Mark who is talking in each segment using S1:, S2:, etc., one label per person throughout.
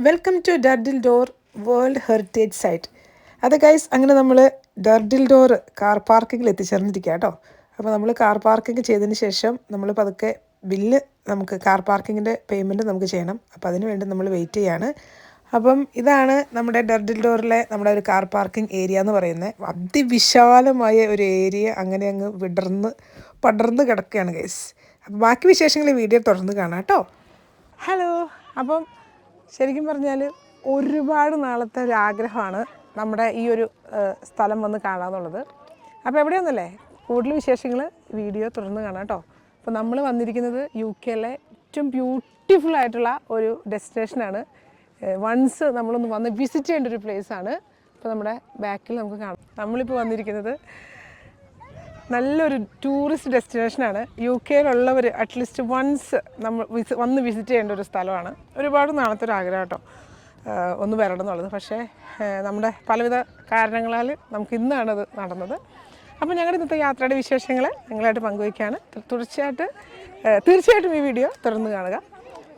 S1: Welcome to Durdle Door world heritage site അത് guys അങ്ങനെ നമ്മൾ ഡർഡിൽ ഡോർ കാർ പാർക്കിങ്ങിൽ എത്തിച്ചേർന്നിരിക്കുക കേട്ടോ അപ്പോൾ നമ്മൾ കാർ പാർക്കിംഗ് ചെയ്തതിന് ശേഷം നമ്മൾ പതുക്കെ ബില്ല് നമുക്ക് കാർ പാർക്കിങ്ങിന്റെ പേയ്മെന്റ് നമുക്ക് ചെയ്യണം. അപ്പോൾ അതിന് വേണ്ടി നമ്മൾ വെയിറ്റ് ചെയ്യാണ്. അപ്പം ഇതാണ് നമ്മുടെ ഡർഡിൽ ഡോറിലെ നമ്മുടെ ഒരു കാർ പാർക്കിംഗ് ഏരിയ എന്ന് പറയുന്നത്. അതിവിശാലമായ ഒരു ഏരിയ അങ്ങനെ അങ്ങ് വിടർന്ന് പടർന്ന് കിടക്കുകയാണ് ഗൈസ് അപ്പോൾ ബാക്കി വിശേഷങ്ങൾ വീഡിയോ തുടർന്ന് കാണാം കേട്ടോ ഹലോ അപ്പം ശരിക്കും പറഞ്ഞാൽ ഒരുപാട് നാളത്തെ ഒരു ആഗ്രഹമാണ് നമ്മുടെ ഈ ഒരു സ്ഥലം വന്ന് കാണാമെന്നുള്ളത് അപ്പോൾ എവിടെയൊന്നല്ലേ? കൂടുതൽ വിശേഷങ്ങൾ വീഡിയോ തുടർന്ന് കാണാം കേട്ടോ. അപ്പോൾ നമ്മൾ വന്നിരിക്കുന്നത് യു കെയിലെ ഏറ്റവും ബ്യൂട്ടിഫുൾ ആയിട്ടുള്ള ഒരു ഡെസ്റ്റിനേഷനാണ്. വൺസ് നമ്മളൊന്ന് വന്ന് വിസിറ്റ് ചെയ്യേണ്ട ഒരു പ്ലേസാണ് അപ്പോൾ നമ്മുടെ ബാക്കിൽ നമുക്ക് കാണാം. നമ്മളിപ്പോൾ വന്നിരിക്കുന്നത് നല്ലൊരു ടൂറിസ്റ്റ് ഡെസ്റ്റിനേഷനാണ് യു കെയിലുള്ളവർ അറ്റ്ലീസ്റ്റ് വൺസ് നമ്മൾ വന്ന് വിസിറ്റ് ചെയ്യേണ്ട ഒരു സ്ഥലമാണ്. ഒരുപാട് നാളത്തെ ഒരു ആഗ്രഹം കേട്ടോ ഒന്ന് വരണം എന്നുള്ളത് പക്ഷേ നമ്മുടെ പലവിധ കാരണങ്ങളാൽ നമുക്ക് ഇന്നാണ് അത് നടന്നത്. അപ്പോൾ ഞങ്ങളുടെ ഇന്നത്തെ യാത്രയുടെ വിശേഷങ്ങൾ നിങ്ങളായിട്ട് പങ്കുവയ്ക്കുകയാണ് തുടർച്ചയായിട്ട് തീർച്ചയായിട്ടും ഈ വീഡിയോ തുറന്ന് കാണുക.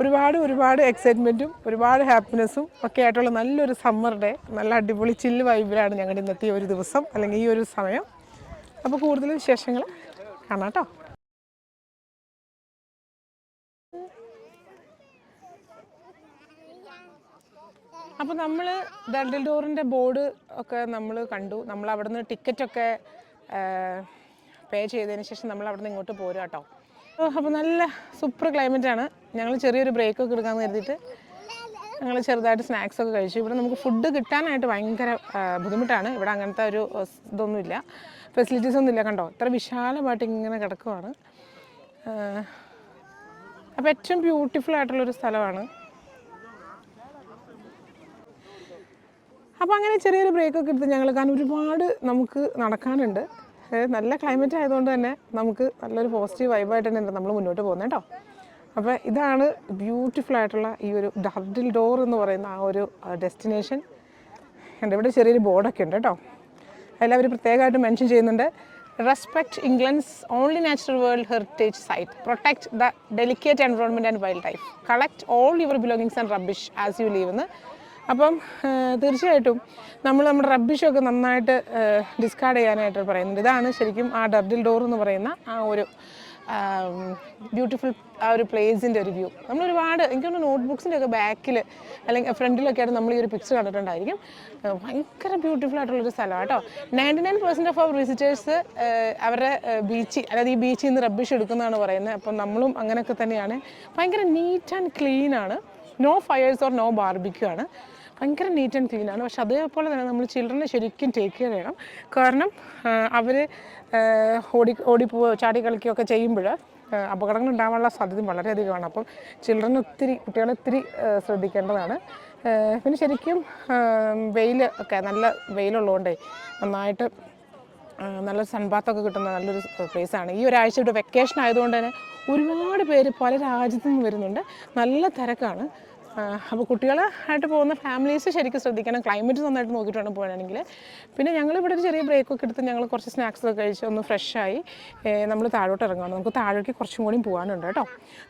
S1: ഒരുപാട് ഒരുപാട് എക്സൈറ്റ്മെന്റും ഒരുപാട് ഹാപ്പിനെസ്സും ഒക്കെ ആയിട്ടുള്ള നല്ലൊരു സമ്മർ ഡേ നല്ല അടിപൊളി ചില്ല് വൈബിലാണ് ഞങ്ങളുടെ ഇന്നത്തെ ഈ ഒരു ദിവസം അല്ലെങ്കിൽ ഈ ഒരു സമയം. അപ്പോൾ കൂടുതൽ വിശേഷങ്ങൾ കാണാം കേട്ടോ. അപ്പോൾ നമ്മൾ ഡൽഡിൽ ഡോറിന്റെ ബോർഡ് ഒക്കെ നമ്മൾ കണ്ടു. നമ്മൾ അവിടെ നിന്ന് ടിക്കറ്റൊക്കെ പേ ചെയ്തതിന് ശേഷം നമ്മൾ അവിടെ നിന്ന് ഇങ്ങോട്ട് പോരുക കേട്ടോ. അപ്പോൾ നല്ല സൂപ്പർ ക്ലൈമറ്റ് ആണ്. ഞങ്ങൾ ചെറിയൊരു ബ്രേക്കൊക്കെ എടുക്കാമെന്ന് കരുതിയിട്ട് ഞങ്ങൾ ചെറുതായിട്ട് സ്നാക്സ് ഒക്കെ കഴിച്ചു. ഇവിടെ നമുക്ക് ഫുഡ് കിട്ടാനായിട്ട് ഭയങ്കര ബുദ്ധിമുട്ടാണ്. ഇവിടെ അങ്ങനത്തെ ഒരു ഇതൊന്നുമില്ല. ഫെസിലിറ്റീസ് ഒന്നുമില്ല കണ്ടോ? ഇത്ര വിശാലമായിട്ട് ഇങ്ങനെ കിടക്കുവാണ്. അപ്പോൾ ഏറ്റവും ബ്യൂട്ടിഫുൾ ആയിട്ടുള്ളൊരു സ്ഥലമാണ്. അപ്പോൾ അങ്ങനെ ചെറിയൊരു ബ്രേക്കൊക്കെ എടുത്ത് ഞങ്ങൾ കാരണം ഒരുപാട് നമുക്ക് നടക്കാനുണ്ട്. നല്ല ക്ലൈമറ്റ് ആയതുകൊണ്ട് തന്നെ നമുക്ക് നല്ലൊരു പോസിറ്റീവ് വൈബായിട്ട് തന്നെ നമ്മൾ മുന്നോട്ട് പോകുന്നത് കേട്ടോ? അപ്പോൾ ഇതാണ് ബ്യൂട്ടിഫുൾ ആയിട്ടുള്ള ഈ ഒരു ഡർഡിൽ ഡോർ എന്ന് പറയുന്ന ആ ഒരു ഡെസ്റ്റിനേഷൻ എന്റെ ഇവിടെ ചെറിയൊരു ബോർഡൊക്കെ ഉണ്ട് കേട്ടോ? അതിലവർ പ്രത്യേകമായിട്ട് മെൻഷൻ ചെയ്യുന്നുണ്ട്. Respect England's only natural world heritage site protect the delicate environment and wildlife collect all your belongings and rubbish as you leave എന്ന്. അപ്പം തീർച്ചയായിട്ടും നമ്മൾ നമ്മുടെ റബ്ബിഷൊക്കെ നന്നായിട്ട് ഡിസ്കാർഡ് ചെയ്യാനായിട്ട് പറയുന്നുണ്ട്. ഇതാണ് ശരിക്കും ആ ഡർഡിൽ ഡോർ എന്ന് പറയുന്ന ആ ഒരു ബ്യൂട്ടിഫുൾ ആ ഒരു പ്ലേസിന്റെ ഒരു വ്യൂ നമ്മൾ ഒരുപാട് എനിക്ക് തോന്നുന്നു നോട്ട്ബുക്സിന്റെ ഒക്കെ ബാക്കിൽ അല്ലെങ്കിൽ ഫ്രണ്ടിലൊക്കെ ആയിട്ട് നമ്മൾ ഈ ഒരു പിക്ചർ കണ്ടിട്ടുണ്ടായിരിക്കും. ഭയങ്കര ബ്യൂട്ടിഫുൾ ആയിട്ടുള്ളൊരു സ്ഥലമാണ് കേട്ടോ. Ninety nine percent of our visitors അവരുടെ ബീച്ച് അതായത് ഈ ബീച്ചിൽ നിന്ന് റബ്ബിഷ് എടുക്കുന്നതാണ് പറയുന്നത്. അപ്പം നമ്മളും അങ്ങനെയൊക്കെ തന്നെയാണ്. ഭയങ്കര നീറ്റ് ആൻഡ് ക്ലീൻ ആണ്. No fires or no barbecue ആണ്. ഭയങ്കര നീറ്റ് ആൻഡ് ക്ലീൻ ആണ്. പക്ഷെ അതേപോലെ തന്നെ നമ്മൾ ചിൽഡ്രനെ ശരിക്കും ടേക്ക് കെയർ ചെയ്യണം. കാരണം അവർ ഓടി ഓടിപ്പോവോ ചാടി കളിക്കുകയൊക്കെ ചെയ്യുമ്പോൾ അപകടങ്ങൾ ഉണ്ടാകാനുള്ള സാധ്യത വളരെയധികമാണ്. അപ്പം ചിൽഡ്രൻ ഒത്തിരി കുട്ടികളെ ഒത്തിരി ശ്രദ്ധിക്കേണ്ടതാണ്. പിന്നെ ശരിക്കും വെയിൽ ഒക്കെ നല്ല വെയിലുള്ളതുകൊണ്ടേ നന്നായിട്ട് നല്ല സൺബാത്തൊക്കെ കിട്ടുന്ന നല്ലൊരു പ്ലേസാണ് ഈ ഒരാഴ്ച ഇവിടെ വെക്കേഷൻ ആയതുകൊണ്ട് തന്നെ ഒരുപാട് പേര് പല രാജ്യത്തു നിന്ന് വരുന്നുണ്ട്. നല്ല തിരക്കാണ്. അപ്പോൾ കുട്ടികളായിട്ട് പോകുന്ന ഫാമിലീസ് ശരിക്കും ശ്രദ്ധിക്കണം. ക്ലൈമറ്റ് നന്നായിട്ട് നോക്കിയിട്ട് വേണം പോകാനാണെങ്കിൽ പിന്നെ ഞങ്ങൾ ഇവിടെ ഒരു ചെറിയ ബ്രേക്കൊക്കെ എടുത്ത് ഞങ്ങൾ കുറച്ച് സ്നാക്സ് ഒക്കെ കഴിച്ച് ഒന്ന് ഫ്രഷായി നമ്മൾ താഴോട്ട് ഇറങ്ങുകയാണ് നമുക്ക് താഴോട്ട് കുറച്ചും കൂടി പോകാനുണ്ട് കേട്ടോ.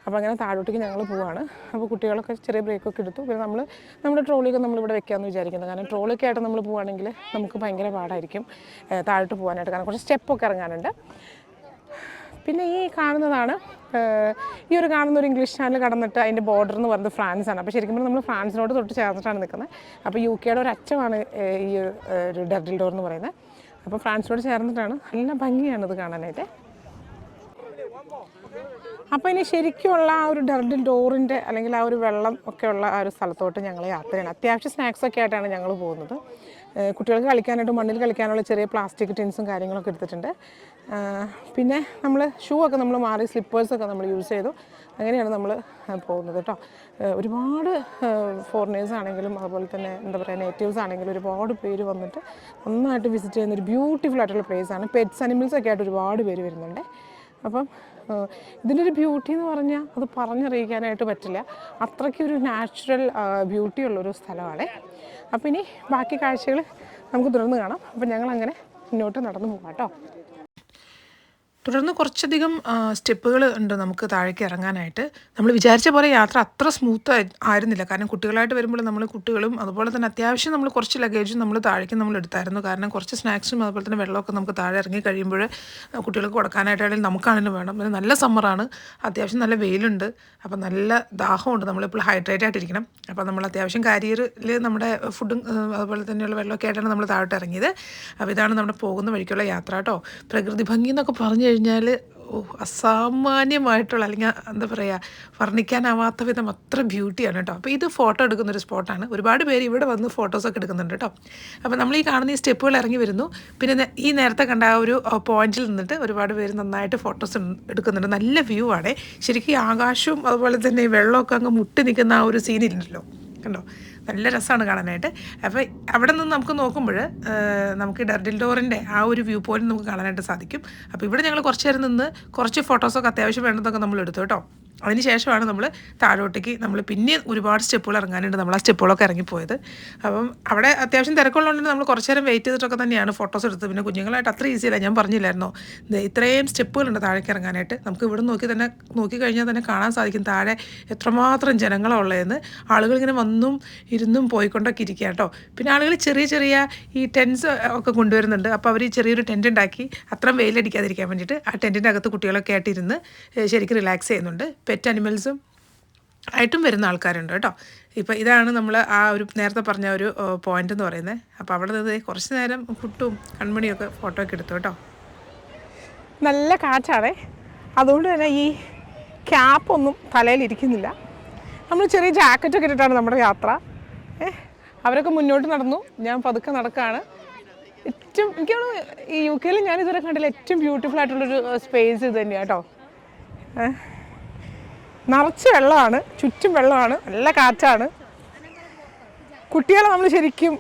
S1: അപ്പോൾ അങ്ങനെ താഴോട്ടേക്ക് ഞങ്ങൾ പോവാണ്. അപ്പോൾ കുട്ടികളൊക്കെ ചെറിയ ബ്രേക്കൊക്കെ എടുത്തു. പിന്നെ നമ്മൾ നമ്മുടെ ട്രോളിയൊക്കെ നമ്മളിവിടെ വെക്കാമെന്ന് വിചാരിക്കുന്നത് കാരണം ട്രോളിയൊക്കെ ആയിട്ട് നമ്മൾ പോവുകയാണെങ്കിൽ നമുക്ക് ഭയങ്കര പാടായിരിക്കും താഴോട്ട് പോകാനായിട്ട് കാരണം കുറച്ച് സ്റ്റെപ്പൊക്കെ ഇറങ്ങാനുണ്ട്. പിന്നെ ഈ കാണുന്നതാണ് ഈ ഒരു കാണുന്ന ഒരു ഇംഗ്ലീഷ് ചാനൽ കടന്നിട്ട് അതിന്റെ ബോർഡർ എന്ന് പറയുന്നത് ഫ്രാൻസ് ആണ്. അപ്പോൾ ശരിക്കും നമ്മൾ ഫ്രാൻസിനോട് തൊട്ട് ചേർന്നിട്ടാണ് നിൽക്കുന്നത് അപ്പോൾ യു കെയുടെ ഒരു അറ്റമാണ് ഈ ഒരു, ഡർഡിൽ ഡോർ എന്ന് പറയുന്നത് അപ്പോൾ ഫ്രാൻസിനോട് ചേർന്നിട്ടാണ്. നല്ല ഭംഗിയാണ് ഇത് കാണാനായിട്ട്. അപ്പോൾ ഇനി ശരിക്കുമുള്ള ആ ഒരു ഡർഡിൽ ഡോറിന്റെ അല്ലെങ്കിൽ ആ ഒരു വെള്ളം ഒക്കെ ഉള്ള ആ ഒരു സ്ഥലത്തോട്ട് ഞങ്ങൾ യാത്ര ചെയ്യണം. അത്യാവശ്യം സ്നാക്സ് ഒക്കെ ആയിട്ടാണ് ഞങ്ങൾ പോകുന്നത്. കുട്ടികൾക്ക് കളിക്കാനായിട്ട് മണ്ണിൽ കളിക്കാനുള്ള ചെറിയ പ്ലാസ്റ്റിക് ടിൻസും കാര്യങ്ങളൊക്കെ എടുത്തിട്ടുണ്ട്. പിന്നെ നമ്മൾ ഷൂ ഒക്കെ നമ്മൾ മാറി സ്ലിപ്പേഴ്സൊക്കെ നമ്മൾ യൂസ് ചെയ്തു. അങ്ങനെയാണ് നമ്മൾ പോകുന്നത് കേട്ടോ. ഒരുപാട് ഫോറിനേഴ്സ് ആണെങ്കിലും അതുപോലെ തന്നെ എന്താ പറയുക നേറ്റീവ്സ് ആണെങ്കിലും ഒരുപാട് പേര് വന്നിട്ട് നന്നായിട്ട് വിസിറ്റ് ചെയ്യുന്ന ഒരു ബ്യൂട്ടിഫുൾ ആയിട്ടുള്ള place ആണ്. പെറ്റ്സ് അനിമൽസ് ഒക്കെ ആയിട്ട് ഒരുപാട് പേര് വരുന്നുണ്ട്. അപ്പം ഇതിന്റെ ഒരു ബ്യൂട്ടി എന്ന് പറഞ്ഞാൽ അത് പറഞ്ഞറിയിക്കാനായിട്ട് പറ്റില്ല. അത്രയ്ക്കൊരു നാച്ചുറൽ ബ്യൂട്ടി ഉള്ളൊരു സ്ഥലമാണ്. അപ്പം ഇനി ബാക്കി കാഴ്ചകൾ നമുക്ക് തുടർന്ന് കാണാം. അപ്പം ഞങ്ങൾ അങ്ങനെ മുന്നോട്ട് നടന്നു പോകാം കേട്ടോ. തുടർന്ന് കുറച്ചധികം സ്റ്റെപ്പുകൾ ഉണ്ട് നമുക്ക് താഴേക്ക് ഇറങ്ങാനായിട്ട്. നമ്മൾ വിചാരിച്ച പോലെ യാത്ര അത്ര സ്മൂത്ത് ആയിരുന്നില്ല. കാരണം കുട്ടികളായിട്ട് വരുമ്പോൾ നമ്മൾ കുട്ടികളും അതുപോലെ തന്നെ അത്യാവശ്യം നമ്മൾ കുറച്ച് ലഗേജും നമ്മൾ താഴേക്ക് നമ്മൾ എടുത്തായിരുന്നു. കാരണം കുറച്ച് സ്നാക്സും അതുപോലെ തന്നെ വെള്ളമൊക്കെ നമുക്ക് താഴെ ഇറങ്ങി കഴിയുമ്പോൾ കുട്ടികൾക്ക് കൊടുക്കാനായിട്ടാണെങ്കിൽ നമുക്കാണെങ്കിലും വേണം. നല്ല സമ്മറാണ് അത്യാവശ്യം നല്ല വെയിലുണ്ട്. അപ്പോൾ നല്ല ദാഹമുണ്ട്. നമ്മളിപ്പോൾ ഹൈഡ്രേറ്റ് ആയിട്ടിരിക്കണം. അപ്പോൾ നമ്മൾ അത്യാവശ്യം കാരിയറിൽ നമ്മുടെ ഫുഡും അതുപോലെ തന്നെയുള്ള വെള്ളമൊക്കെ ആയിട്ടാണ് നമ്മൾ താഴോട്ട് ഇറങ്ങിയത്. അപ്പോൾ ഇതാണ് നമ്മുടെ പോകുന്ന വഴിക്കുള്ള യാത്ര കേട്ടോ. പ്രകൃതി ഭംഗി എന്നൊക്കെ പറഞ്ഞു കഴിഞ്ഞാൽ അസാമാന്യമായിട്ടുള്ള അല്ലെങ്കിൽ എന്താ പറയുക വർണിക്കാനാവാത്ത വിധം അത്ര ബ്യൂട്ടിയാണ് കേട്ടോ അപ്പോൾ ഇത് ഫോട്ടോ എടുക്കുന്നൊരു സ്പോട്ടാണ് ഒരുപാട് പേര് ഇവിടെ വന്ന് ഫോട്ടോസൊക്കെ എടുക്കുന്നുണ്ട് കേട്ടോ അപ്പോൾ നമ്മൾ ഈ കാണുന്ന ഈ സ്റ്റെപ്പുകൾ ഇറങ്ങി വരുന്നു. പിന്നെ ഈ നേരത്തെ കണ്ട ആ ഒരു പോയിന്റിൽ നിന്നിട്ട് ഒരുപാട് പേര് നന്നായിട്ട് ഫോട്ടോസ് എടുക്കുന്നുണ്ട്. നല്ല വ്യൂ ആണേ. ശരിക്കും ആകാശവും അതുപോലെ തന്നെ വെള്ളമൊക്കെ അങ്ങ് മുട്ടി നിൽക്കുന്ന ആ ഒരു സീനില്ലല്ലോ കണ്ടോ? നല്ല രസമാണ് കാണാനായിട്ട്. അപ്പോൾ അവിടെ നിന്ന് നമുക്ക് നോക്കുമ്പോൾ നമുക്ക് ഡർഡിൽ ഡോറിന്റെ ആ ഒരു വ്യൂ പോയിന്റ് നമുക്ക് കാണാനായിട്ട് സാധിക്കും. അപ്പോൾ ഇവിടെ ഞങ്ങൾ കുറച്ച് നേരം നിന്ന് കുറച്ച് ഫോട്ടോസൊക്കെ അത്യാവശ്യം വേണ്ടതൊക്കെ നമ്മൾ എടുത്തു കേട്ടോ. അതിന് ശേഷമാണ് നമ്മൾ താഴോട്ടേക്ക് നമ്മൾ പിന്നെ ഒരുപാട് സ്റ്റെപ്പുകൾ ഇറങ്ങാനുണ്ട്. നമ്മൾ ആ സ്റ്റെപ്പുകളൊക്കെ ഇറങ്ങിപ്പോയത്. അപ്പം അവിടെ അത്യാവശ്യം തിരക്കുള്ളതുകൊണ്ട് നമ്മൾ കുറച്ച് നേരം വെയിറ്റ് ചെയ്തിട്ടൊക്കെ തന്നെയാണ് ഫോട്ടോസ് എടുത്തത്. പിന്നെ കുഞ്ഞുങ്ങളായിട്ട് അത്ര ഈസി അല്ല. ഞാൻ പറഞ്ഞില്ലായിരുന്നോ? ഇത്രയും സ്റ്റെപ്പുകളുണ്ട് താഴേക്ക് ഇറങ്ങാനായിട്ട്. നമുക്ക് ഇവിടെ നോക്കി തന്നെ നോക്കി കഴിഞ്ഞാൽ തന്നെ കാണാൻ സാധിക്കും താഴെ എത്രമാത്രം ജനങ്ങളുള്ളതെന്ന് ആളുകൾ ഇങ്ങനെ വന്നും ഇരുന്നും പോയിക്കൊണ്ടൊക്കെ ഇരിക്കുക കേട്ടോ. പിന്നെ ആളുകൾ ചെറിയ ചെറിയ ഈ ടെൻസ് ഒക്കെ കൊണ്ടുവരുന്നുണ്ട്. അപ്പോൾ അവർ ചെറിയൊരു ടെന്റ് ഉണ്ടാക്കി അത്രയും വെയിലടിക്കാതിരിക്കാൻ വേണ്ടിയിട്ട് ആ ടെന്റിന്റെ അകത്ത് കുട്ടികളൊക്കെ ആയിട്ട് ഇരുന്ന് ശരിക്കും റിലാക്സ് ചെയ്യുന്നുണ്ട്. പെറ്റ് അനിമൽസും ആയിട്ടും വരുന്ന ആൾക്കാരുണ്ട് കേട്ടോ. ഇപ്പോൾ ഇതാണ് നമ്മൾ ആ ഒരു നേരത്തെ പറഞ്ഞ ഒരു പോയിന്റ് എന്ന് പറയുന്നത് അപ്പോൾ അവിടെ നിന്ന് കുറച്ച് നേരം കുട്ടും കൺമണിയൊക്കെ ഫോട്ടോ ഒക്കെ എടുത്തു കേട്ടോ. നല്ല കാറ്റാണേ. അതുകൊണ്ട് തന്നെ ഈ ക്യാപ്പ് ഒന്നും തലയിൽ ഇരിക്കുന്നില്ല. നമ്മൾ ചെറിയ ജാക്കറ്റൊക്കെ ഇട്ടിട്ടാണ് നമ്മുടെ യാത്ര. അവരൊക്കെ മുന്നോട്ട് നടന്നു. ഞാൻ പതുക്കെ നടക്കുകയാണ് ഏറ്റവും എനിക്കാണ് ഈ യു കെയിൽ ഞാൻ കണ്ടില്ല ഏറ്റവും ബ്യൂട്ടിഫുൾ ആയിട്ടുള്ളൊരു സ്പേസ് ഇത് തന്നെയാണ് കേട്ടോ. നിറച്ച് വെള്ളമാണ് ചുറ്റും വെള്ളമാണ് നല്ല കാറ്റാണ്. കുട്ടികളെ നമ്മൾ ശരിക്കും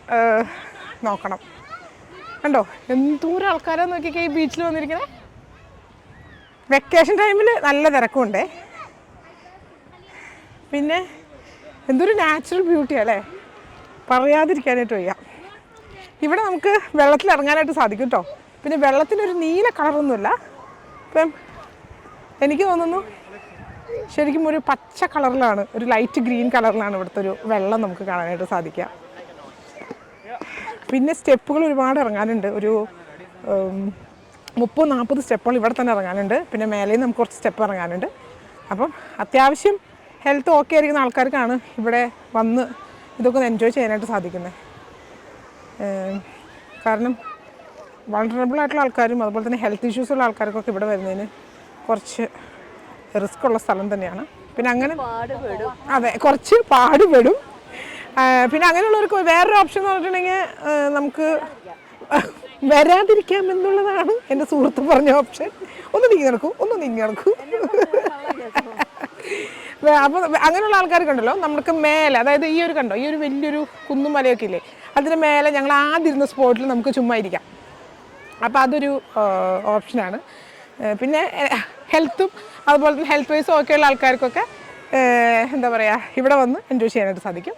S1: നോക്കണം. കണ്ടോ? എന്തോരം ആൾക്കാരെ നോക്കിയൊക്കെ ഈ ബീച്ചിൽ വന്നിരിക്കണേ? വെക്കേഷൻ ടൈമിൽ നല്ല തിരക്കുണ്ടേ പിന്നെ എന്തൊരു നാച്ചുറൽ ബ്യൂട്ടി അല്ലേ? പറയാതിരിക്കാനായിട്ട് വയ്യ. ഇവിടെ നമുക്ക് വെള്ളത്തിൽ ഇറങ്ങാനായിട്ട് സാധിക്കും കേട്ടോ പിന്നെ വെള്ളത്തിനൊരു നീല കളറൊന്നുമില്ല. ഇപ്പം എനിക്ക് തോന്നുന്നു ശരിക്കും ഒരു പച്ച കളറിലാണ് ഒരു ലൈറ്റ് ഗ്രീൻ കളറിലാണ് ഇവിടുത്തെ ഒരു വെള്ളം നമുക്ക് കാണാനായിട്ട് സാധിക്കുക. പിന്നെ സ്റ്റെപ്പുകൾ ഒരുപാട് ഇറങ്ങാനുണ്ട്. ഒരു മുപ്പത് നാൽപ്പത് സ്റ്റെപ്പുകൾ ഇവിടെ തന്നെ ഇറങ്ങാനുണ്ട്. പിന്നെ മേലെയും നമുക്ക് കുറച്ച് സ്റ്റെപ്പ് ഇറങ്ങാനുണ്ട്. അപ്പം അത്യാവശ്യം ഹെൽത്ത് ഓക്കെ ആയിരിക്കുന്ന ആൾക്കാർക്കാണ് ഇവിടെ വന്ന് ഇതൊക്കെ എൻജോയ് ചെയ്യാനായിട്ട് സാധിക്കുന്നത്. കാരണം വളറബിൾ ആയിട്ടുള്ള ആൾക്കാരും അതുപോലെ തന്നെ ഹെൽത്ത് ഇഷ്യൂസ് ഉള്ള ആൾക്കാർക്കൊക്കെ ഇവിടെ വരുന്നതിന് കുറച്ച് റിസ്ക് ഉള്ള സ്ഥലം തന്നെയാണ്. പിന്നെ അങ്ങനെ അതെ കുറച്ച് പാടുപെടും. പിന്നെ അങ്ങനെയുള്ളവർക്ക് വേറൊരു ഓപ്ഷൻ എന്ന് പറഞ്ഞിട്ടുണ്ടെങ്കിൽ നമുക്ക് വരാതിരിക്കാം എന്നുള്ളതാണ് എന്റെ സുഹൃത്ത് പറഞ്ഞ ഓപ്ഷൻ ഒന്ന് നീങ്ങി നടക്കൂ ഒന്ന് നീങ്ങി നടക്കൂ. അപ്പോൾ അങ്ങനെയുള്ള ആൾക്കാർ കണ്ടല്ലോ നമുക്ക് മേലെ അതായത് ഈ ഒരു കണ്ടോ ഈ ഒരു വലിയൊരു കുന്നും മലയൊക്കെ ഇല്ലേ അതിന് മേലെ ഞങ്ങൾ ആദ്യം ഇരുന്ന സ്പോട്ടിൽ നമുക്ക് ചുമ്മാ ഇരിക്കാം. അപ്പോൾ അതൊരു ഓപ്ഷനാണ് പിന്നെ ഹെൽത്തും അതുപോലെ തന്നെ ഹെൽത്ത് വൈസും ഒക്കെയുള്ള ആൾക്കാർക്കൊക്കെ എന്താ പറയുക ഇവിടെ വന്ന് എൻജോയ് ചെയ്യാനായിട്ട് സാധിക്കും.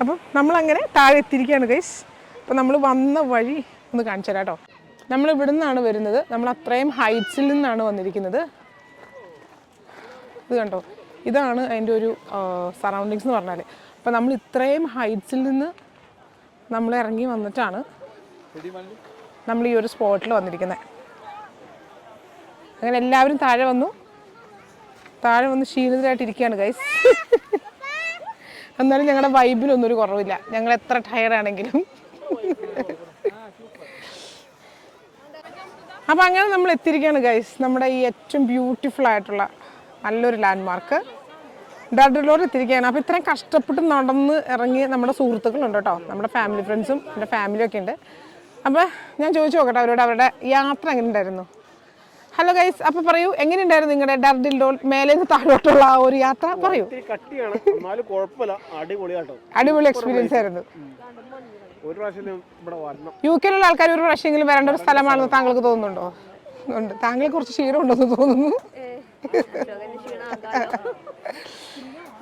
S1: അപ്പം നമ്മളങ്ങനെ താഴെ എത്തിയിരിക്കുകയാണ് ഗൈസ് അപ്പം നമ്മൾ വന്ന വഴി ഒന്ന് കാണിച്ചു തരാം കേട്ടോ നമ്മൾ ഇവിടെ നിന്നാണ് വരുന്നത്. നമ്മൾ അത്രയും ഹൈറ്റ്സിൽ നിന്നാണ് വന്നിരിക്കുന്നത്. ഇത് കണ്ടോ? ഇതാണ് അതിന്റെ ഒരു സറൗണ്ടിങ്സ് എന്ന് പറഞ്ഞാൽ അപ്പം നമ്മൾ ഇത്രയും ഹൈറ്റ്സിൽ നിന്ന് നമ്മൾ ഇറങ്ങി വന്നിട്ടാണ് നമ്മൾ ഈ ഒരു സ്പോട്ടിൽ വന്നിരിക്കുന്നത്. അങ്ങനെ എല്ലാവരും താഴെ വന്നു. താഴെ വന്ന് ക്ഷീണിതരായിട്ടിരിക്കുകയാണ് ഗൈസ് എന്നാലും ഞങ്ങളുടെ വൈബിലൊന്നും ഒരു കുറവില്ല. ഞങ്ങൾ എത്ര ടയർഡാണെങ്കിലും അപ്പം അങ്ങനെ നമ്മൾ എത്തിയിരിക്കുകയാണ് ഗൈസ് നമ്മുടെ ഈ ഏറ്റവും ബ്യൂട്ടിഫുൾ ആയിട്ടുള്ള നല്ലൊരു ലാൻഡ്മാർക്ക് ഡാഡിലോട് എത്തിയിരിക്കുകയാണ്. അപ്പോൾ ഇത്രയും കഷ്ടപ്പെട്ട് നടന്ന് ഇറങ്ങി നമ്മുടെ സുഹൃത്തുക്കളുണ്ട് കേട്ടോ. നമ്മുടെ ഫാമിലി ഫ്രണ്ട്സും എന്റെ ഫാമിലിയൊക്കെ ഉണ്ട്. അപ്പോൾ ഞാൻ ചോദിച്ചു നോക്കട്ടെ അവരോട് അവരുടെ യാത്ര എങ്ങനെ ഉണ്ടായിരുന്നു? ഹലോ ഗൈസ് അപ്പൊ പറയൂ എങ്ങനെയുണ്ടായിരുന്നു നിങ്ങളുടെ ഡർഡിൽ ഡോൾ മേലെ നിന്ന് താഴോട്ടുള്ള ആ ഒരു യാത്ര? പറയൂ.
S2: ഇത്തിരി കട്ടിയാണ്. എന്നാലും കുഴപ്പമില്ല. അടിപൊളിയാട്ടോ
S1: അടിപൊളി എക്സ്പീരിയൻസ് ആയിരുന്നു.
S2: ഒരു പ്രാവശ്യം ഇവിടെ വരണം.
S1: യു കെയിലുള്ള ആൾക്കാർ ഒരു പ്രാവശ്യമെങ്കിലും വരേണ്ട ഒരു സ്ഥലമാണെന്ന് താങ്കൾക്ക് തോന്നുന്നുണ്ടോ? ഉണ്ട്. താങ്കളെ കുറച്ച് ക്ഷീണമുണ്ടെന്ന് തോന്നുന്നു.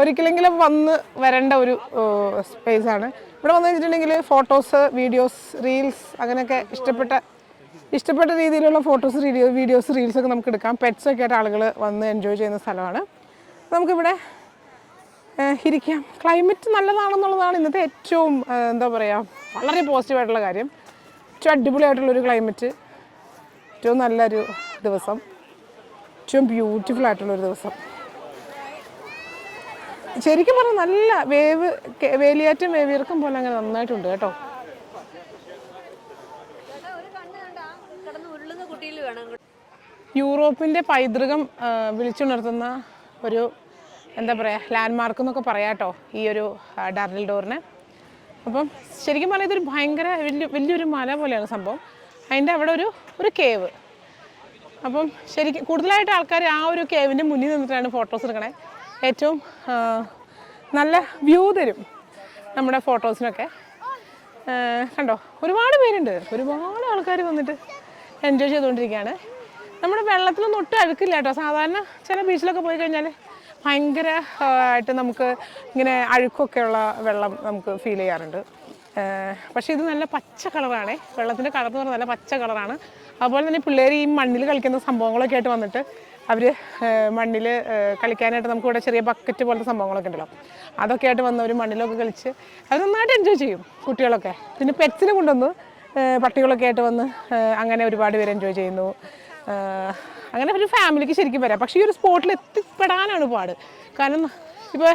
S1: ഒരിക്കലെങ്കിലും വന്ന് വരേണ്ട ഒരു സ്പേസ് ആണ്. ഇവിടെ വന്നു വെച്ചിട്ടുണ്ടെങ്കിൽ ഫോട്ടോസ് വീഡിയോസ് റീൽസ് അങ്ങനെയൊക്കെ ഇഷ്ടപ്പെട്ട ഇഷ്ടപ്പെട്ട രീതിയിലുള്ള ഫോട്ടോസ് വീഡിയോ വീഡിയോസ് റീൽസൊക്കെ നമുക്ക് എടുക്കാം. പെറ്റ്സൊക്കെ ആയിട്ട് ആളുകൾ വന്ന് എൻജോയ് ചെയ്യുന്ന സ്ഥലമാണ്. നമുക്കിവിടെ ഇരിക്കാം. ക്ലൈമറ്റ് നല്ലതാണെന്നുള്ളതാണ് ഇന്നത്തെ ഏറ്റവും എന്താ പറയുക വളരെ പോസിറ്റീവായിട്ടുള്ള കാര്യം. ഏറ്റവും അടിപൊളിയായിട്ടുള്ളൊരു ക്ലൈമറ്റ് ഏറ്റവും നല്ലൊരു ദിവസം. ഏറ്റവും ബ്യൂട്ടിഫുൾ ആയിട്ടുള്ളൊരു ദിവസം. ശരിക്കും പറഞ്ഞാൽ നല്ല വേവ് വേലിയേറ്റം വേവിയിറക്കം പോലെ അങ്ങനെ നന്നായിട്ടുണ്ട് കേട്ടോ
S3: ഒരു കണ്ണ് കണ്ട കിടന്ന് ഉരുളുന്ന കുട്ടിയിൽ വേണം
S1: യൂറോപ്പിന്റെ പൈതൃകം വിളിച്ചുണർത്തുന്ന ഒരു എന്താ പറയുക ലാൻഡ്മാർക്ക് എന്നൊക്കെ പറയാട്ടോ ഈ ഒരു ഡാർഡിൽ ഡോറിന് അപ്പം ശരിക്കും പറഞ്ഞാൽ ഇതൊരു ഭയങ്കര വലിയ വലിയൊരു മല പോലെയാണ് സംഭവം. അതിന്റെ അവിടെ ഒരു ഒരു കേവ് അപ്പം ശരിക്കും കൂടുതലായിട്ട് ആൾക്കാർ ആ ഒരു കേവിന്റെ മുന്നിൽ നിന്നിട്ടാണ് ഫോട്ടോസ് എടുക്കണേ. ഏറ്റവും നല്ല വ്യൂ തരും നമ്മുടെ ഫോട്ടോസിനൊക്കെ കണ്ടോ? ഒരുപാട് പേരുണ്ട്. ഒരുപാട് ആൾക്കാർ വന്നിട്ട് എൻജോയ് ചെയ്തുകൊണ്ടിരിക്കുകയാണ്. നമ്മുടെ വെള്ളത്തിലൊന്നും ഒട്ടും അഴുക്കില്ല കേട്ടോ. സാധാരണ ചില ബീച്ചിലൊക്കെ പോയി കഴിഞ്ഞാൽ ഭയങ്കര ആയിട്ട് നമുക്ക് ഇങ്ങനെ അഴുക്കൊക്കെയുള്ള വെള്ളം നമുക്ക് ഫീൽ ചെയ്യാറുണ്ട്. പക്ഷേ ഇത് നല്ല പച്ച കളറാണ് വെള്ളത്തിന്റെ കളർ എന്ന് പറഞ്ഞാൽ നല്ല പച്ച കളറാണ് അതുപോലെ തന്നെ പിള്ളേർ ഈ മണ്ണിൽ കളിക്കുന്ന സംഭവങ്ങളൊക്കെ ആയിട്ട് വന്നിട്ട് അവർ മണ്ണിൽ കളിക്കാനായിട്ട് നമുക്ക് ഇവിടെ ചെറിയ ബക്കറ്റ് പോലത്തെ സംഭവങ്ങളൊക്കെ ഉണ്ടല്ലോ. അതൊക്കെ ആയിട്ട് വന്ന് അവർ മണ്ണിലൊക്കെ കളിച്ച് അത് നന്നായിട്ട് എൻജോയ് ചെയ്യും കുട്ടികളൊക്കെ. പിന്നെ പെറ്റ്സിനെ കൊണ്ടുവന്ന് പട്ടികളൊക്കെ ആയിട്ട് വന്ന് അങ്ങനെ ഒരുപാട് പേര് എൻജോയ് ചെയ്യുന്നു. അങ്ങനെ ഒരു ഫാമിലിക്ക് ശരിക്കും വരാം പക്ഷേ ഈ ഒരു സ്പോട്ടിൽ എത്തിപ്പെടാനാണ് പാട്. കാരണം ഇപ്പോൾ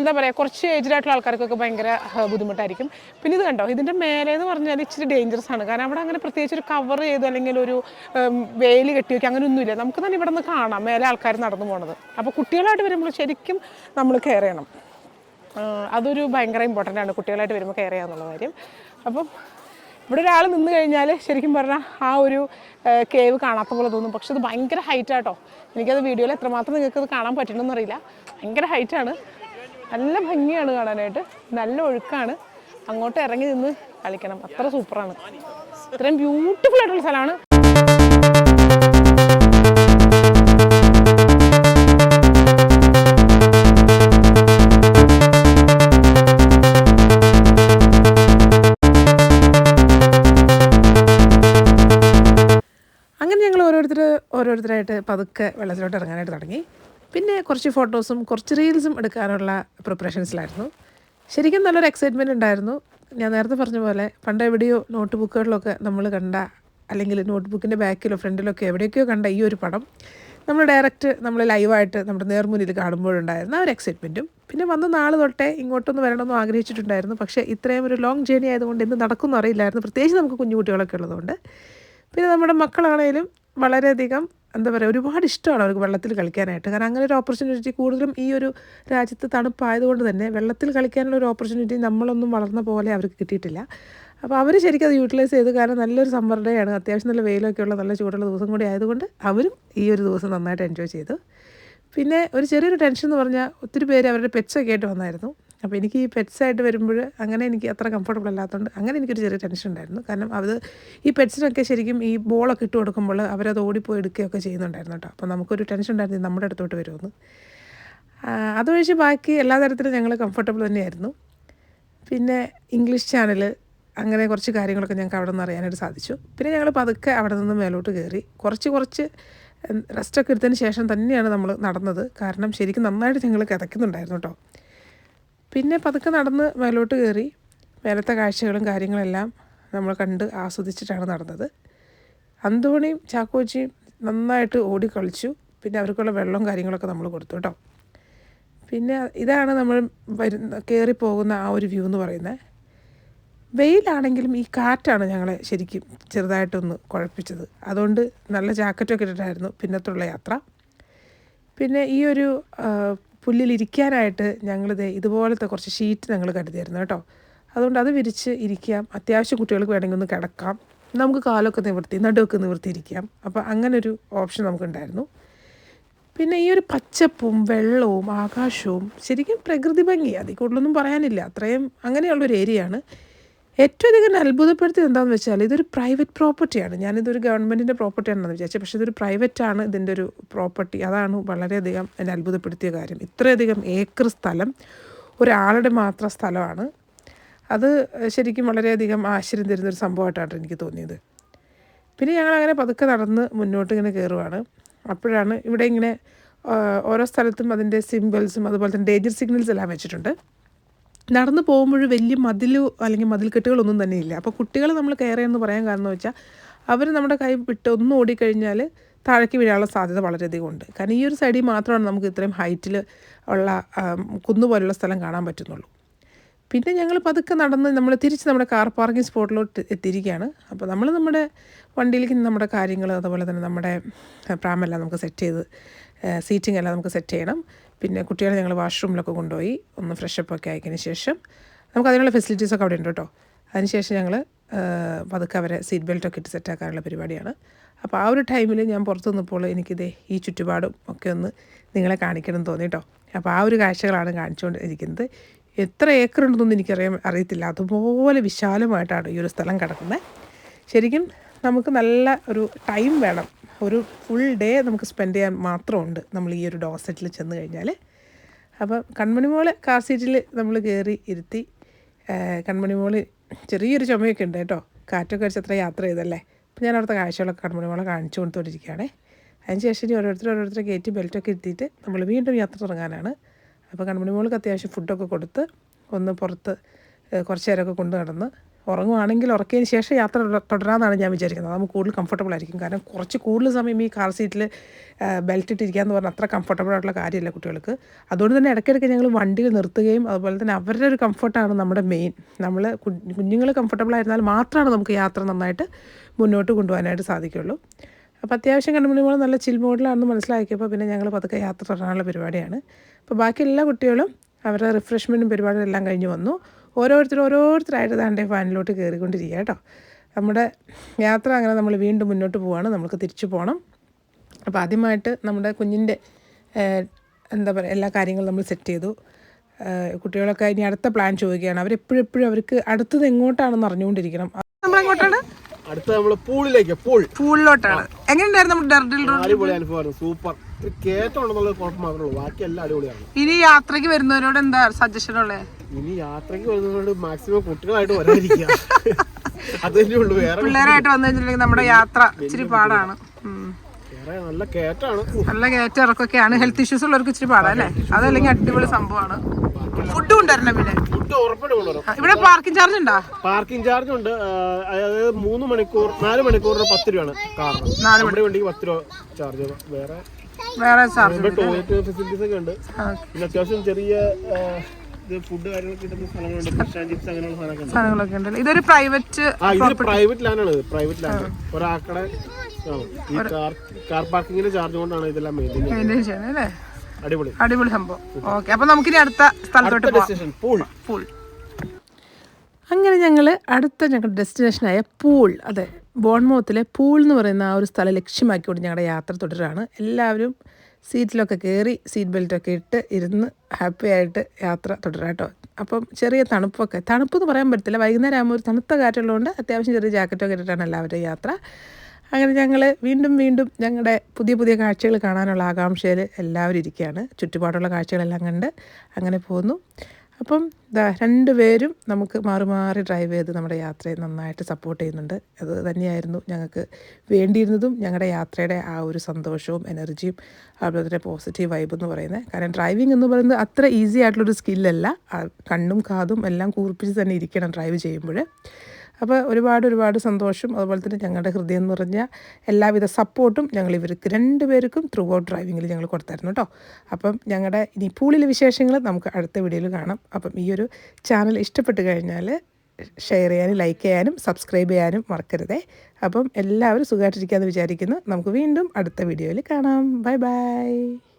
S1: എന്താ പറയുക കുറച്ച് ഏജ്ഡ് ആയിട്ടുള്ള ആൾക്കാർക്കൊക്കെ ഭയങ്കര ബുദ്ധിമുട്ടായിരിക്കും. പിന്നെ ഇത് കണ്ടോ ഇതിന്റെ മേലെ എന്ന് പറഞ്ഞാൽ ഇച്ചിരി ഡേഞ്ചറസ് ആണ്. കാരണം അവിടെ അങ്ങനെ പ്രത്യേകിച്ച് ഒരു കവർ ചെയ്തോ അല്ലെങ്കിൽ ഒരു വേലി കെട്ടി വയ്ക്കുക അങ്ങനെ ഒന്നുമില്ല നമുക്ക് തന്നെ ഇവിടെ നിന്ന് കാണാം മേലെ ആൾക്കാർ നടന്നു പോണത്. അപ്പോൾ കുട്ടികളായിട്ട് വരുമ്പോൾ ശരിക്കും നമ്മൾ കെയർ ചെയ്യണം. അതൊരു ഭയങ്കര ഇമ്പോർട്ടന്റ് ആണ് കുട്ടികളായിട്ട് വരുമ്പോൾ കെയർ ചെയ്യാന്നുള്ള കാര്യം. അപ്പം ഇവിടെ ഒരാൾ നിന്ന് കഴിഞ്ഞാൽ ശരിക്കും പറഞ്ഞാൽ ആ ഒരു കേവ് കാണാത്ത പോലെ തോന്നും. പക്ഷെ അത് ഭയങ്കര ഹൈറ്റാട്ടോ എനിക്കത് വീഡിയോയിൽ എത്രമാത്രം നിങ്ങൾക്ക് അത് കാണാൻ പറ്റണമെന്ന് അറിയില്ല. ഭയങ്കര ഹൈറ്റാണ് നല്ല ഭംഗിയാണ് കാണാനായിട്ട്. നല്ല ഒഴുക്കാണ്. അങ്ങോട്ട് ഇറങ്ങി നിന്ന് കളിക്കണം. അത്ര സൂപ്പറാണ് ഇത്രയും ബ്യൂട്ടിഫുൾ ആയിട്ടുള്ള സ്ഥലമാണ്. ഓരോരുത്തരായിട്ട് പതുക്കെ വെള്ളത്തിലോട്ട് ഇറങ്ങാനായിട്ട് തുടങ്ങി. പിന്നെ കുറച്ച് ഫോട്ടോസും കുറച്ച് റീൽസും എടുക്കാനുള്ള പ്രിപ്പറേഷൻസിലായിരുന്നു ശരിക്കും നല്ലൊരു എക്സൈറ്റ്മെന്റ് ഉണ്ടായിരുന്നു. ഞാൻ നേരത്തെ പറഞ്ഞ പോലെ പണ്ട് എവിടെയോ നോട്ട് ബുക്കുകളിലൊക്കെ നമ്മൾ കണ്ട അല്ലെങ്കിൽ നോട്ട് ബുക്കിന്റെ ബാക്കിലോ ഫ്രണ്ടിലോ ഒക്കെ എവിടെയൊക്കെയോ കണ്ട ഈ ഒരു പടം നമ്മൾ ഡയറക്റ്റ് നമ്മൾ ലൈവായിട്ട് നമ്മുടെ നേർമുന്നിൽ കാണുമ്പോഴുണ്ടായിരുന്ന ആ ഒരു എക്സൈറ്റ്മെന്റും പിന്നെ വന്ന നാൾ തൊട്ടേ ഇങ്ങോട്ടൊന്ന് വരണമെന്ന് ആഗ്രഹിച്ചിട്ടുണ്ടായിരുന്നു. പക്ഷേ ഇത്രയും ഒരു ലോങ് ജേർണി ആയതുകൊണ്ട് എന്ത് നടക്കുമെന്ന് അറിയില്ലായിരുന്നു. പ്രത്യേകിച്ച് നമുക്ക് കുഞ്ഞുകുട്ടികളൊക്കെ ഉള്ളതുകൊണ്ട്. പിന്നെ നമ്മുടെ മക്കളാണേലും വളരെയധികം എന്താ പറയുക ഒരുപാട് ഇഷ്ടമാണ് അവർക്ക് വെള്ളത്തിൽ കളിക്കാനായിട്ട്. കാരണം അങ്ങനെ ഒരു ഓപ്പർച്യൂണിറ്റി കൂടുതലും ഈ ഒരു രാജ്യത്ത് തണുപ്പായതുകൊണ്ട് തന്നെ വെള്ളത്തിൽ കളിക്കാനുള്ള ഒരു ഓപ്പർച്യൂണിറ്റി നമ്മളൊന്നും വളർന്ന പോലെ അവർക്ക് കിട്ടിയിട്ടില്ല. അപ്പോൾ അവർ ശരിക്കും അത് യൂട്ടിലൈസ് ചെയ്ത് കാരണം നല്ലൊരു സമ്മർ ഡേ ആണ്. അത്യാവശ്യം നല്ല വെയിലൊക്കെ ഉള്ള നല്ല ചൂടുള്ള ദിവസം കൂടി ആയതുകൊണ്ട് അവരും ഈ ഒരു ദിവസം നന്നായിട്ട് എൻജോയ് ചെയ്തു. പിന്നെ ഒരു ചെറിയൊരു ടെൻഷൻ എന്ന് പറഞ്ഞാൽ ഒത്തിരി പേര് അവരുടെ പെറ്റ്സൊക്കെ ആയിട്ട് വന്നായിരുന്നു. അപ്പോൾ എനിക്ക് ഈ പെറ്റ്സായിട്ട് വരുമ്പോൾ അങ്ങനെ എനിക്ക് അത്ര കംഫർട്ടബിൾ അല്ലാത്തതുകൊണ്ട് അങ്ങനെ എനിക്കൊരു ചെറിയ ടെൻഷൻ ഉണ്ടായിരുന്നു. കാരണം അത് ഈ പെറ്റ്സിനൊക്കെ ശരിക്കും ഈ ബോളൊക്കെ ഇട്ട് കൊടുക്കുമ്പോൾ അവരത് ഓടിപ്പോയി എടുക്കുകയൊക്കെ ചെയ്യുന്നുണ്ടായിരുന്നു കേട്ടോ അപ്പോൾ നമുക്കൊരു ടെൻഷൻ ഉണ്ടായിരുന്നു നമ്മുടെ അടുത്തോട്ട് വരുമെന്ന് അതൊഴിച്ച് ബാക്കി എല്ലാ തരത്തിലും ഞങ്ങൾ കംഫർട്ടബിൾ തന്നെയായിരുന്നു. പിന്നെ ഇംഗ്ലീഷ് ചാനൽ അങ്ങനെ കുറച്ച് കാര്യങ്ങളൊക്കെ ഞങ്ങൾക്ക് അവിടെ നിന്ന് അറിയാനായിട്ട് സാധിച്ചു. പിന്നെ ഞങ്ങൾ പതുക്കെ അവിടെ നിന്ന് മേലോട്ട് കയറി കുറച്ച് കുറച്ച് റെസ്റ്റൊക്കെ എടുത്തതിന് ശേഷം തന്നെയാണ് നമ്മൾ നടന്നത്. കാരണം ശരിക്കും നന്നായിട്ട് ഞങ്ങൾ കിതയ്ക്കുന്നുണ്ടായിരുന്നു കേട്ടോ പിന്നെ പതുക്കെ നടന്ന് മേലോട്ട് കയറി മേലത്തെ കാഴ്ചകളും കാര്യങ്ങളെല്ലാം നമ്മൾ കണ്ട് ആസ്വദിച്ചിട്ടാണ് നടന്നത്. അന്തോണിയും ചാക്കോച്ചിയും നന്നായിട്ട് ഓടി കളിച്ചു. പിന്നെ അവർക്കുള്ള വെള്ളവും കാര്യങ്ങളൊക്കെ നമ്മൾ കൊടുത്തു കേട്ടോ. പിന്നെ ഇതാണ് നമ്മൾ വരുന്ന കയറി പോകുന്ന ആ ഒരു വ്യൂ എന്ന് പറയുന്നത്. വെയിലാണെങ്കിലും ഈ കാറ്റാണ് ഞങ്ങളെ ശരിക്കും ചെറുതായിട്ടൊന്ന് കുഴപ്പിച്ചത്. അതുകൊണ്ട് നല്ല ജാക്കറ്റൊക്കെ ഇട്ടിട്ടായിരുന്നു പിന്നത്തുള്ള യാത്ര. പിന്നെ ഈ ഒരു പുല്ലിലിരിക്കാനായിട്ട് ഞങ്ങളിത് ഇതുപോലത്തെ കുറച്ച് ഷീറ്റ് ഞങ്ങൾ കരുതിയായിരുന്നു കേട്ടോ. അതുകൊണ്ട് അത് വിരിച്ച് ഇരിക്കാം. അത്യാവശ്യം കുട്ടികൾക്ക് വേണമെങ്കിൽ ഒന്ന് കിടക്കാം. നമുക്ക് കാലൊക്കെ നിവർത്തി നടുവൊക്കെ നിവർത്തിയിരിക്കാം അപ്പോൾ അങ്ങനൊരു ഓപ്ഷൻ നമുക്കുണ്ടായിരുന്നു. പിന്നെ ഈ ഒരു പച്ചപ്പും വെള്ളവും ആകാശവും ശരിക്കും പ്രകൃതി ഭംഗി. അതിൽ കൂടുതലൊന്നും പറയാനില്ല. അത്രയും അങ്ങനെയുള്ളൊരു ഏരിയയാണ്. ഏറ്റവും അധികം എന്നെ അത്ഭുതപ്പെടുത്തിയത് എന്താണെന്ന് വെച്ചാൽ ഇതൊരു പ്രൈവറ്റ് പ്രോപ്പർട്ടിയാണ് ഞാനിതൊരു ഗവൺമെന്റിന്റെ പ്രോപ്പർട്ടി ആണെന്ന് വിചാരിച്ചത്. പക്ഷേ ഇതൊരു പ്രൈവറ്റ് ആണ് ഇതിന്റെ ഒരു പ്രോപ്പർട്ടി അതാണ് വളരെയധികം എന്നെ അത്ഭുതപ്പെടുത്തിയ കാര്യം. ഇത്രയധികം ഏക്കർ സ്ഥലം ഒരാളുടെ മാത്രം സ്ഥലമാണ്. അത് ശരിക്കും വളരെയധികം ആശ്ചര്യം തരുന്നൊരു സംഭവമായിട്ടാണ് എനിക്ക് തോന്നിയത്. പിന്നെ ഞങ്ങൾ അങ്ങനെ പതുക്കെ നടന്ന് മുന്നോട്ട് ഇങ്ങനെ കയറുവാണ് അപ്പോഴാണ് ഇവിടെ ഇങ്ങനെ ഓരോ സ്ഥലത്തും അതിന്റെ സിമ്പിൾസും അതുപോലെ തന്നെ ഡേഞ്ചർ സിഗ്നൽസ് എല്ലാം വെച്ചിട്ടുണ്ട്. നടന്നു പോകുമ്പോൾ വലിയ മതിലോ അല്ലെങ്കിൽ മതിൽക്കെട്ടുകളൊന്നും തന്നെ ഇല്ല അപ്പോൾ കുട്ടികൾ നമ്മൾ കയറിയെന്ന് പറയാൻ കാരണം വെച്ചാൽ അവർ നമ്മുടെ കൈ വിട്ട് ഒന്ന് ഓടിക്കഴിഞ്ഞാൽ താഴേക്ക് വീഴാനുള്ള സാധ്യത വളരെയധികം ഉണ്ട്. കാരണം ഈ ഒരു സൈഡിൽ മാത്രമാണ് നമുക്ക് ഇത്രയും ഹൈറ്റിൽ ഉള്ള കുന്നു കുന്നുപോലുള്ള സ്ഥലം കാണാൻ പറ്റുന്നുള്ളൂ. പിന്നെ ഞങ്ങൾ പതുക്കെ നടന്ന് നമ്മൾ തിരിച്ച് നമ്മുടെ കാർ പാർക്കിംഗ് സ്പോട്ടിലോട്ട് എത്തിയിരിക്കുകയാണ്. അപ്പോൾ നമ്മൾ നമ്മുടെ വണ്ടിയിലേക്ക് നമ്മുടെ കാര്യങ്ങൾ അതുപോലെ തന്നെ നമ്മുടെ പ്രാമെല്ലാം നമുക്ക് സെറ്റ് ചെയ്ത് സീറ്റിംഗ് എല്ലാം നമുക്ക് സെറ്റ് ചെയ്യണം. പിന്നെ കുട്ടികളെ ഞങ്ങൾ വാഷ്റൂമിലൊക്കെ കൊണ്ടുപോയി ഒന്ന് ഫ്രഷപ്പ് ഒക്കെ ആയതിന് ശേഷം നമുക്ക് അതിനുള്ള ഫെസിലിറ്റീസ് ഒക്കെ അവിടെ ഉണ്ട് കേട്ടോ അതിനുശേഷം ഞങ്ങൾ പതുക്കെ അവരെ സീറ്റ് ബെൽറ്റ് ഒക്കെ ഇട്ട് സെറ്റാക്കാനുള്ള പരിപാടിയാണ്. അപ്പോൾ ആ ഒരു ടൈമിൽ ഞാൻ പുറത്ത് നിന്നപ്പോൾ എനിക്കിതേ ഈ ചുറ്റുപാടും ഒക്കെ ഒന്ന് നിങ്ങളെ കാണിക്കണം തോന്നി കേട്ടോ. അപ്പോൾ ആ ഒരു കാഴ്ചകളാണ് കാണിച്ചുകൊണ്ടിരിക്കുന്നത്. എത്ര ഏക്കർ ഉണ്ടെന്നൊന്നും എനിക്കറിയാൻ അറിയത്തില്ല. അതുപോലെ വിശാലമായിട്ടാണ് ഈ ഒരു സ്ഥലം കിടക്കുന്നത്. ശരിക്കും നമുക്ക് നല്ല ഒരു ടൈം വേണം ഒരു ഫുൾ ഡേ നമുക്ക് സ്പെൻഡ് ചെയ്യാൻ മാത്രമുണ്ട്. നമ്മൾ ഈ ഒരു ഡോസറ്റിൽ ചെന്ന് കഴിഞ്ഞാൽ അപ്പം കൺമണി മോൾ കാർ സീറ്റിൽ നമ്മൾ കയറി ഇരുത്തി കൺമണി മോൾ ചെറിയൊരു ചുമയൊക്കെ ഉണ്ട് കേട്ടോ. കാറ്റൊക്കെ അടിച്ച് അത്ര യാത്ര ചെയ്തല്ലേ അപ്പം ഞാൻ അവിടുത്തെ കാഴ്ചകളൊക്കെ കൺമണി മോളെ കാണിച്ചു കൊടുത്തോണ്ടിരിക്കുകയാണേ. അതിന് ശേഷം ഇനി ഓരോരുത്തർ ഓരോരുത്തരെ കയറ്റി ബെൽറ്റൊക്കെ ഇരുത്തിയിട്ട് നമ്മൾ വീണ്ടും യാത്ര തുടങ്ങാനാണ്. അപ്പോൾ കൺമണി മോൾക്ക് അത്യാവശ്യം ഫുഡൊക്കെ കൊടുത്ത് ഒന്ന് പുറത്ത് കുറച്ച് നേരമൊക്കെ കൊണ്ട് നടന്ന് ഉറങ്ങുവാണെങ്കിൽ ഉറക്കിയതിന് ശേഷം യാത്ര തുട- തുടരാമെന്നാണ് ഞാൻ വിചാരിക്കുന്നത്. അതാകുമ്പോൾ കൂടുതൽ കംഫർട്ടബിൾ ആയിരിക്കും. കാരണം കുറച്ച് കൂടുതൽ സമയം ഈ കാർ സീറ്റിൽ ബെൽറ്റ് ഇട്ടിരിക്കുക എന്ന് പറഞ്ഞാൽ അത്ര കംഫർട്ടബിൾ ആയിട്ടുള്ള കാര്യമല്ല കുട്ടികൾക്ക്. അതുകൊണ്ട് തന്നെ ഇടയ്ക്കിടയ്ക്ക് ഞങ്ങൾ വണ്ടിയിൽ നിർത്തുകയും അതുപോലെ തന്നെ അവരുടെ ഒരു കംഫർട്ടാണ് നമ്മുടെ മെയിൻ നമ്മൾ കുഞ്ഞുങ്ങൾ കംഫർട്ടബിൾ ആയിരുന്നാൽ മാത്രമാണ് നമുക്ക് യാത്ര നന്നായിട്ട് മുന്നോട്ട് കൊണ്ടുപോകാനായിട്ട് സാധിക്കുള്ളൂ. അപ്പോൾ അത്യാവശ്യം കണ്ടുപിടിക്കുമ്പോൾ നല്ല ചിൽ മോഡിലാണെന്ന് മനസ്സിലാക്കിയപ്പോൾ പിന്നെ ഞങ്ങൾ പതുക്കെ യാത്ര തുടരാനുള്ള പരിപാടിയാണ്. അപ്പോൾ ബാക്കി എല്ലാ കുട്ടികളും അവരുടെ റിഫ്രഷ്മെന്റും പരിപാടിയും എല്ലാം കഴിഞ്ഞ് വന്നു. ഓരോരുത്തർ ഓരോരുത്തരായിട്ട് താണ്ടെ ഫാനിലോട്ട് കയറിക്കൊണ്ടിരിക്കുക കേട്ടോ. നമ്മുടെ യാത്ര അങ്ങനെ നമ്മൾ വീണ്ടും മുന്നോട്ട് പോവാണ്. നമ്മൾക്ക് തിരിച്ചു പോകണം അപ്പോൾ ആദ്യമായിട്ട് നമ്മുടെ കുഞ്ഞിന്റെ എന്താ പറയുക എല്ലാ കാര്യങ്ങളും നമ്മൾ സെറ്റ് ചെയ്തു. കുട്ടികളൊക്കെ ഇനി അടുത്ത പ്ലാൻ ചോദിക്കുകയാണ്. അവരെപ്പോഴും എപ്പോഴും അവർക്ക് അടുത്തത് എങ്ങോട്ടാണെന്ന് അറിഞ്ഞുകൊണ്ടിരിക്കണം. നമ്മളെങ്ങോട്ടാണ്
S2: അടുത്ത നമ്മൾ പൂളിലേക്ക് പൂൾ.
S1: പൂളിലോട്ടാണ്. എങ്ങനെയുണ്ടായിരുന്നു
S2: സൂപ്പർ. കുഴപ്പം മാത്രമേ ഉള്ളൂ. ബാക്കി എല്ലാം അടിപൊളിയാണ്
S1: ഇനി യാത്രയ്ക്ക് വരുന്നവരോട് എന്താ സജഷൻ ഉള്ളത്
S2: ഇനി യാത്രയ്ക്ക് വരുന്നതുകൊണ്ട് മാക്സിമം കുട്ടികളായിട്ട് വരാതിരിക്കുക. അതന്നെ തന്നെ ഉള്ളൂ. വേറെ
S1: പിള്ളേരായിട്ട് വന്നു കഴിഞ്ഞിട്ടുണ്ടെങ്കിൽ നമ്മുടെ യാത്ര ഇച്ചിരി പാടാണ്.
S2: നല്ല കയറ്റാണ്
S1: നല്ല കയറ്റം ഇറക്കൊക്കെയാണ് ഹെൽത്ത് ഇഷ്യൂസ് ഉള്ളവർക്ക് ഇച്ചിരി പാടല്ലേ അതല്ലെങ്കിൽ അടിപൊളി സംഭവമാണ്. ഫുഡും ഉണ്ടായിരുന്നു പിന്നെ. ഇവിടെ പാർക്കിംഗ് ചാർജ് ഉണ്ടോ?
S2: പാർക്കിംഗ് ചാർജ് ഉണ്ട്. അതായത് മൂന്ന് മണിക്കൂർ നാല് മണിക്കൂറിന് പത്ത് രൂപയാണ് കാറിന് മണി വണ്ടിക്ക് പത്ത് രൂപ ചാർജ് വേറെ
S1: വേറെ ചാർജ്
S2: ടോയ്ലറ്റ് ഫെസിലിറ്റീസ് ഒക്കെ ഉണ്ട്. പിന്നെ അത്യാവശ്യം ചെറിയ ഫുഡ് കാര്യങ്ങളൊക്കെ കിട്ടുന്ന സ്ഥലങ്ങളുണ്ട്. ഫിഷ് ആൻഡ് ചിപ്സ് അങ്ങനെയുള്ള ഉണ്ട്.
S1: സാധനങ്ങളൊക്കെ ഉണ്ടല്ലോ ഇതൊരു പ്രൈവറ്റ്
S2: ആ ഇത് പ്രൈവറ്റ് ലാൻഡാണ് പ്രൈവറ്റ് ലാൻഡ് ഒരാക്കടെ. ഈ കാർ കാർ പാർക്കിങ്ങിന്റെ ചാർജ് കൊണ്ടാണ് ഇതെല്ലാം മെയിന്റെയിൻ ചെയ്യുന്നത്.
S1: അല്ലേ?
S2: അടിപൊളി.
S1: അടിപൊളി സംഭവം. ഓക്കെ അപ്പൊ നമുക്കിനി അടുത്ത സ്ഥലത്തോട്ട് പോകാം
S2: ഡെസ്റ്റിനേഷൻ പൂൾ
S1: പൂൾ അങ്ങനെ ഞങ്ങൾ അടുത്ത ഞങ്ങളുടെ ഡെസ്റ്റിനേഷനായ പൂൾ അതെ ബോൺമോത്തിലെ പൂൾ എന്ന് പറയുന്ന ആ ഒരു സ്ഥലം ലക്ഷ്യമാക്കിക്കൊണ്ട് ഞങ്ങളുടെ യാത്ര തുടരാണ് എല്ലാവരും സീറ്റിലൊക്കെ കയറി സീറ്റ് ബെൽറ്റൊക്കെ ഇട്ട് ഇരുന്ന് ഹാപ്പി ആയിട്ട് യാത്ര തുടരാം കേട്ടോ. അപ്പം ചെറിയ തണുപ്പൊക്കെ തണുപ്പ് എന്ന് പറയാൻ പറ്റത്തില്ല. വൈകുന്നേരം ആകുമ്പോൾ ഒരു തണുത്ത കാറ്റുള്ളതുകൊണ്ട് അത്യാവശ്യം ചെറിയ ജാക്കറ്റൊക്കെ ഇട്ടിട്ടാണ് എല്ലാവരുടെയും യാത്ര. അങ്ങനെ ഞങ്ങൾ വീണ്ടും വീണ്ടും ഞങ്ങളുടെ പുതിയ പുതിയ കാഴ്ചകൾ കാണാനുള്ള ആകാംക്ഷയിൽ എല്ലാവരും ഇരിക്കുകയാണ് ചുറ്റുപാടുള്ള കാഴ്ചകളെല്ലാം കണ്ട് അങ്ങനെ പോകുന്നു. അപ്പം ദാ രണ്ടുപേരും നമുക്ക് മാറി മാറി ഡ്രൈവ് ചെയ്ത് നമ്മുടെ യാത്രയെ നന്നായിട്ട് സപ്പോർട്ട് ചെയ്യുന്നുണ്ട്. അത് തന്നെയായിരുന്നു ഞങ്ങൾക്ക് വേണ്ടിയിരുന്നതും ഞങ്ങളുടെ യാത്രയുടെ ആ ഒരു സന്തോഷവും എനർജിയും അതുപോലെ തന്നെ പോസിറ്റീവ് വൈബ് എന്ന് പറയുന്നത്. കാരണം ഡ്രൈവിംഗ് എന്ന് പറയുന്നത് അത്ര ഈസി ആയിട്ടുള്ളൊരു സ്കില്ലല്ല കണ്ണും കാതും എല്ലാം കൂർപ്പിച്ച് തന്നെ ഇരിക്കണം ഡ്രൈവ് ചെയ്യുമ്പോൾ. അപ്പോൾ ഒരുപാട് ഒരുപാട് സന്തോഷം. അതുപോലെ തന്നെ ഞങ്ങളുടെ ഹൃദയം നിറഞ്ഞ എല്ലാവിധ സപ്പോർട്ടും ഞങ്ങൾ ഇവർക്ക് രണ്ടുപേർക്കും ത്രൂ ഔട്ട് ഡ്രൈവിങ്ങിൽ ഞങ്ങൾ കൊടുത്തായിരുന്നു കേട്ടോ. അപ്പം ഞങ്ങളുടെ ഇനി പൂളിലെ വിശേഷങ്ങൾ നമുക്ക് അടുത്ത വീഡിയോയിൽ കാണാം. അപ്പം ഈ ഒരു ചാനൽ ഇഷ്ടപ്പെട്ട് കഴിഞ്ഞാൽ ഷെയർ ചെയ്യാനും ലൈക്ക് ചെയ്യാനും സബ്സ്ക്രൈബ് ചെയ്യാനും മറക്കരുതേ. അപ്പം എല്ലാവരും സുഖമായിട്ടിരിക്കാമെന്ന് വിചാരിക്കുന്നു. നമുക്ക് വീണ്ടും അടുത്ത വീഡിയോയിൽ കാണാം. Bye bye